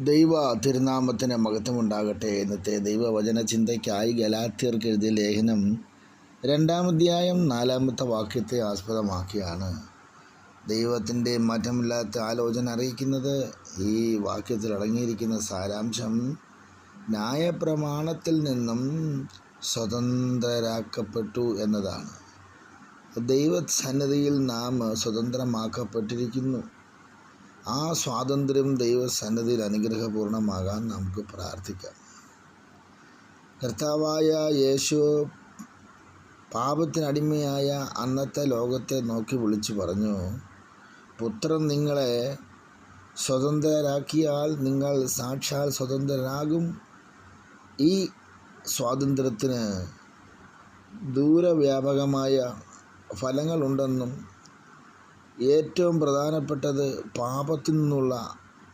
ദൈവ തിരുനാമത്തിന് മഹത്വമുണ്ടാകട്ടെ. ഇന്നത്തെ ദൈവവചന ചിന്തയ്ക്കായി ഗലാത്യർക്ക് എഴുതിയ ലേഖനം രണ്ടാമധ്യായം നാലാമത്തെ വാക്യത്തെ ആസ്പദമാക്കിയാണ്. ദൈവത്തിന്റെ മാറ്റമില്ലാത്ത ആലോചന അറിയിക്കുന്നത് ഈ വാക്യത്തിൽ അടങ്ങിയിരിക്കുന്ന സാരാംശം ന്യായപ്രമാണത്തിൽ നിന്നും സ്വതന്ത്രരാക്കപ്പെട്ടു എന്നതാണ്. ദൈവസന്നദ്ധിയിൽ നാം സ്വതന്ത്രമാക്കപ്പെട്ടിരിക്കുന്നു. ആ സ്വാതന്ത്ര്യം ദൈവസന്നദ്ധിയിൽ അനുഗ്രഹപൂർണമാകാൻ നമുക്ക് പ്രാർത്ഥിക്കാം. കർത്താവായ യേശു പാപത്തിനടിമയായ അന്നത്തെ ലോകത്തെ നോക്കി വിളിച്ചു പറഞ്ഞു പുത്രൻ നിങ്ങളെ സ്വതന്ത്രരാക്കിയാൽ നിങ്ങൾ സാക്ഷാൽ സ്വതന്ത്രരാകും. ഈ സ്വാതന്ത്ര്യത്തിന് ദൂരവ്യാപകമായ ഫലങ്ങളുണ്ടെന്നും ഏറ്റവും പ്രധാനപ്പെട്ടത് പാപത്തിൽ നിന്നുള്ള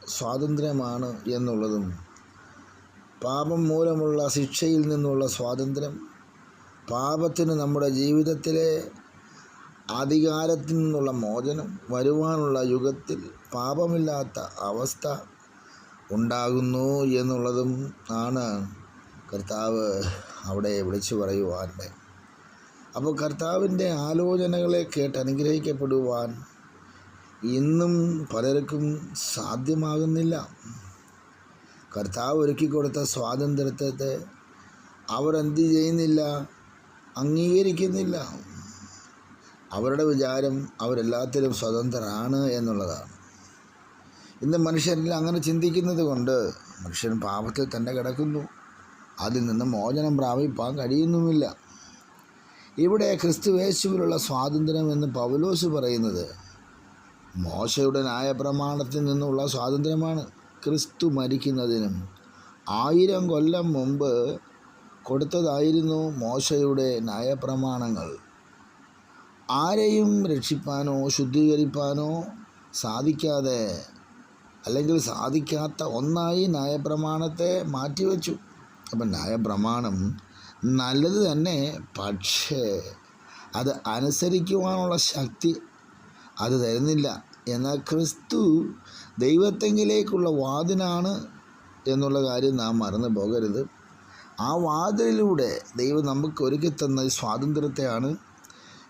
സ്വാതന്ത്ര്യമാണ് എന്നുള്ളതും പാപം മൂലമുള്ള ശിക്ഷയിൽ നിന്നുള്ള സ്വാതന്ത്ര്യം പാപത്തിന് നമ്മുടെ ജീവിതത്തിലെ അധികാരത്തിൽ നിന്നുള്ള മോചനം വരുവാനുള്ള യുഗത്തിൽ പാപമില്ലാത്ത അവസ്ഥ ഉണ്ടാകുന്നു എന്നുള്ളതും ആണ് കർത്താവ് അവിടെ വിളിച്ചു പറയുവാന്റെ അപ്പോൾ കർത്താവിന്റെ ആലോചനകളെ കേട്ട് അനുഗ്രഹിക്കപ്പെടുവാൻ ഇന്നും പലർക്കും സാധ്യമാകുന്നില്ല. കർത്താവ് ഒരുക്കി കൊടുത്ത സ്വാതന്ത്ര്യത്തെ അവരെന്ത് ചെയ്യുന്നില്ല? അംഗീകരിക്കുന്നില്ല. അവരുടെ വിചാരം അവരെല്ലാത്തിലും സ്വതന്ത്രരാണ് എന്നുള്ളതാണ്. ഇന്ന് മനുഷ്യരിൽ അങ്ങനെ ചിന്തിക്കുന്നത് കൊണ്ട് മനുഷ്യൻ പാപത്തിൽ തന്നെ കിടക്കുന്നു. അതിൽ നിന്ന് മോചനം പ്രാപിപ്പാൻ കഴിയുന്നുമില്ല. ഇവിടെ ക്രിസ്തുവേശുവിലുള്ള സ്വാതന്ത്ര്യം എന്ന് പൗലോസ് പറയുന്നത് മോശയുടെ ന്യായപ്രമാണത്തിൽ നിന്നുള്ള സ്വാതന്ത്ര്യമാണ് ക്രിസ്തു മരിക്കുന്നതിനും ആയിരം കൊല്ലം മുമ്പ് കൊടുത്തതായിരുന്നു മോശയുടെ ന്യായപ്രമാണങ്ങൾ. ആരെയും രക്ഷിപ്പാനോ ശുദ്ധീകരിപ്പാനോ സാധിക്കാതെ അല്ലെങ്കിൽ സാധിക്കാത്ത ഒന്നായി ന്യായപ്രമാണത്തെ മാറ്റിവെച്ചു. അപ്പം ന്യായപ്രമാണം നല്ലത് തന്നെ പക്ഷേ അത് അനുസരിക്കുവാനുള്ള ശക്തി അത് തരുന്നില്ല. എന്നാൽ ക്രിസ്തു ദൈവത്തെങ്കിലേക്കുള്ള വാതിനാണ് എന്നുള്ള കാര്യം നാം മറന്നു പോകരുത്. ആ വാതിലിലൂടെ ദൈവം നമുക്ക് ഒരുക്കി തന്ന സ്വാതന്ത്ര്യത്തെയാണ്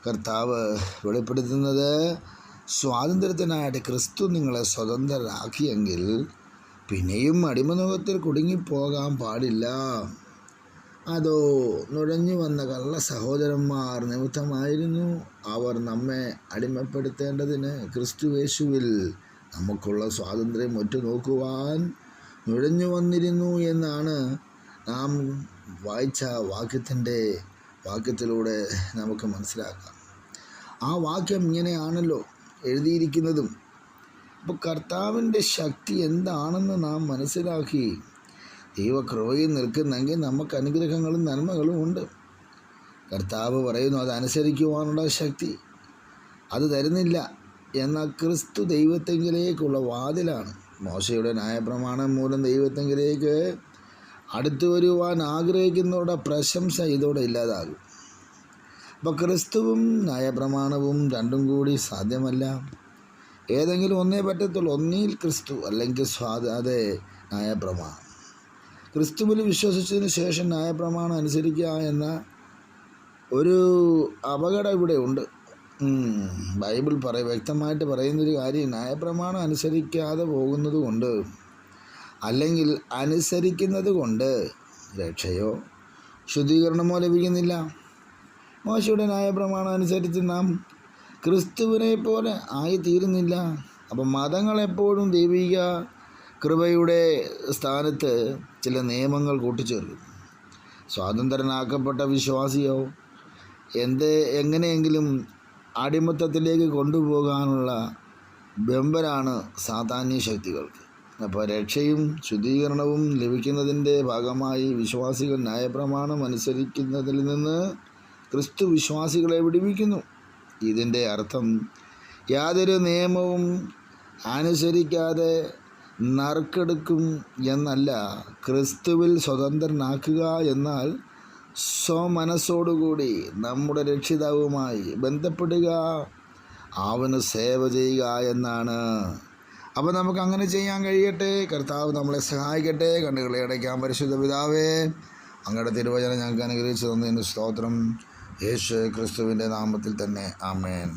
കർത്താവ് വെളിപ്പെടുത്തുന്നത്. സ്വാതന്ത്ര്യത്തിനായിട്ട് ക്രിസ്തു നിങ്ങളെ സ്വതന്ത്രരാക്കിയെങ്കിൽ പിന്നെയും അടിമനുഖത്തിൽ കുടുങ്ങിപ്പോകാൻ പാടില്ല. അതോ നുഴഞ്ഞു വന്ന കള്ള സഹോദരന്മാർ നിമിത്തമായിരുന്നു അവർ നമ്മെ അടിമപ്പെടുത്തേണ്ടതിന് ക്രിസ്തുവേശുവിൽ നമുക്കുള്ള സ്വാതന്ത്ര്യം ഒറ്റ നോക്കുവാൻ നുഴഞ്ഞു വന്നിരുന്നു എന്നാണ് നാം വായിച്ച വാക്യത്തിന്റെ വാക്യത്തിലൂടെ നമുക്ക് മനസ്സിലാക്കാം. ആ വാക്യം ഇങ്ങനെയാണല്ലോ എഴുതിയിരിക്കുന്നതും. അപ്പോൾ കർത്താവിന്റെ ശക്തി എന്താണെന്ന് നാം മനസ്സിലാക്കി ദൈവകൃപയിൽ നിൽക്കുന്നെങ്കിൽ നമുക്ക് അനുഗ്രഹങ്ങളും നന്മകളും ഉണ്ട്. കർത്താവ് പറയുന്നു അതനുസരിക്കുവാനുള്ള ശക്തി അത് തരുന്നില്ല എന്നാൽ ക്രിസ്തു ദൈവത്തെങ്കിലേക്കുള്ള വാതിലാണ്. മോശയുടെ ന്യായപ്രമാണം മൂലം ദൈവത്തെങ്കിലേക്ക് അടുത്തു വരുവാൻ ആഗ്രഹിക്കുന്നവരുടെ പ്രശംസ ഇതോടെ ഇല്ലാതാകും. അപ്പോൾ ക്രിസ്തുവും ന്യായപ്രമാണവും രണ്ടും കൂടി സാധ്യമല്ല. ഏതെങ്കിലും ഒന്നേ പറ്റത്തുള്ളൂ. ഒന്നിൽ ക്രിസ്തു അല്ലെങ്കിൽ സ്വാത അതെ ന്യായപ്രമാണം. ക്രിസ്തുവിൽ വിശ്വസിച്ചതിന് ശേഷം ന്യായപ്രമാണം അനുസരിക്കുക എന്ന ഒരു അപകടം ഇവിടെ ഉണ്ട്. ബൈബിൾ പറ വ്യക്തമായിട്ട് പറയുന്നൊരു കാര്യം ന്യായപ്രമാണം അനുസരിക്കാതെ പോകുന്നത് കൊണ്ട് അല്ലെങ്കിൽ അനുസരിക്കുന്നത് കൊണ്ട് രക്ഷയോ ശുദ്ധീകരണമോ ലഭിക്കുന്നില്ല. മോശയുടെ ന്യായപ്രമാണം അനുസരിച്ച് നാം ക്രിസ്തുവിനെ പോലെ ആയി ആയിത്തീരുന്നില്ല. അപ്പം മതങ്ങളെപ്പോഴും ദൈവിക കൃപയുടെ സ്ഥാനത്ത് ചില നിയമങ്ങൾ കൂട്ടിച്ചേർക്കും. സ്വാതന്ത്ര്യനാക്കപ്പെട്ട വിശ്വാസിയോ എന്ത് എങ്ങനെയെങ്കിലും അടിമത്തത്തിലേക്ക് കൊണ്ടുപോകാനുള്ള ബെമ്പരാണ് സാധാന്യ ശക്തികൾക്ക്. അപ്പോൾ രക്ഷയും ശുദ്ധീകരണവും ലഭിക്കുന്നതിന്റെ ഭാഗമായി വിശ്വാസികൾ ന്യായപ്രമാണം അനുസരിക്കുന്നതിൽ നിന്ന് ക്രിസ്തു വിശ്വാസികളെ വിടുവിക്കുന്നു. ഇതിന്റെ അർത്ഥം യാതൊരു നിയമവും അനുസരിക്കാതെ നറുക്കെടുക്കും എന്നല്ല ക്രിസ്തുവിൽ സ്വതന്ത്രനാക്കുക എന്നാൽ സ്വമനസ്സോടുകൂടി നമ്മുടെ രക്ഷിതാവുമായി ബന്ധപ്പെടുക. അവന് സേവ ചെയ്യുക എന്നാണ്. അപ്പോൾ നമുക്ക് അങ്ങനെ ചെയ്യാൻ കഴിയട്ടെ. കർത്താവ് നമ്മളെ സഹായിക്കട്ടെ. കണ്ണുകളെ അടയ്ക്കാൻ പരിശുദ്ധ പിതാവേ അങ്ങയുടെ തിരുവചനം ഞങ്ങൾക്ക് അനുഗ്രഹിച്ചു തന്നതിന് സ്തോത്രം. യേശു ക്രിസ്തുവിന്റെ നാമത്തിൽ തന്നെ. ആമേൻ.